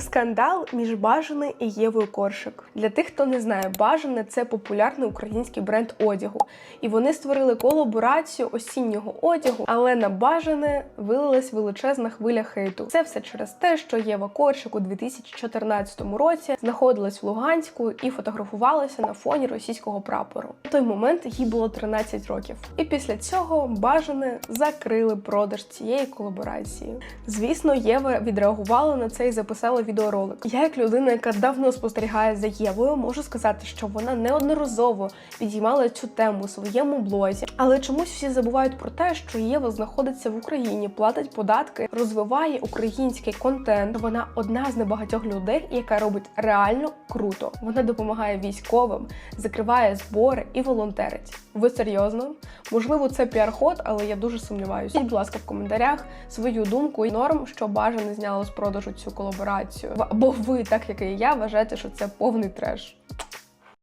Скандал між Бажаною і Євою Коршик. Для тих, хто не знає, Бажане це популярний український бренд одягу, і вони створили колаборацію осіннього одягу, але на Бажане вилилась величезна хвиля хейту. Це все через те, що Єва Коршик у 2014 році знаходилась в Луганську і фотографувалася на фоні російського прапору. На той момент їй було 13 років. І після цього Бажане закрили продаж цієї колаборації. Звісно, Єва відреагувала на це і записала відеоролик. Я, як людина, яка давно спостерігає за Євою, можу сказати, що вона неодноразово підіймала цю тему у своєму блозі. Але чомусь всі забувають про те, що Єва знаходиться в Україні, платить податки, розвиває український контент. Вона одна з небагатьох людей, яка робить реально круто. Вона допомагає військовим, закриває збори і волонтерить. Ви серйозно? Можливо, це піар-ход, але я дуже сумніваюся. Будь ласка, в коментарях свою думку і норм, що бажано зняло з продажу цю колаборацію. Або ви, так як і я, вважаєте, що це повний треш.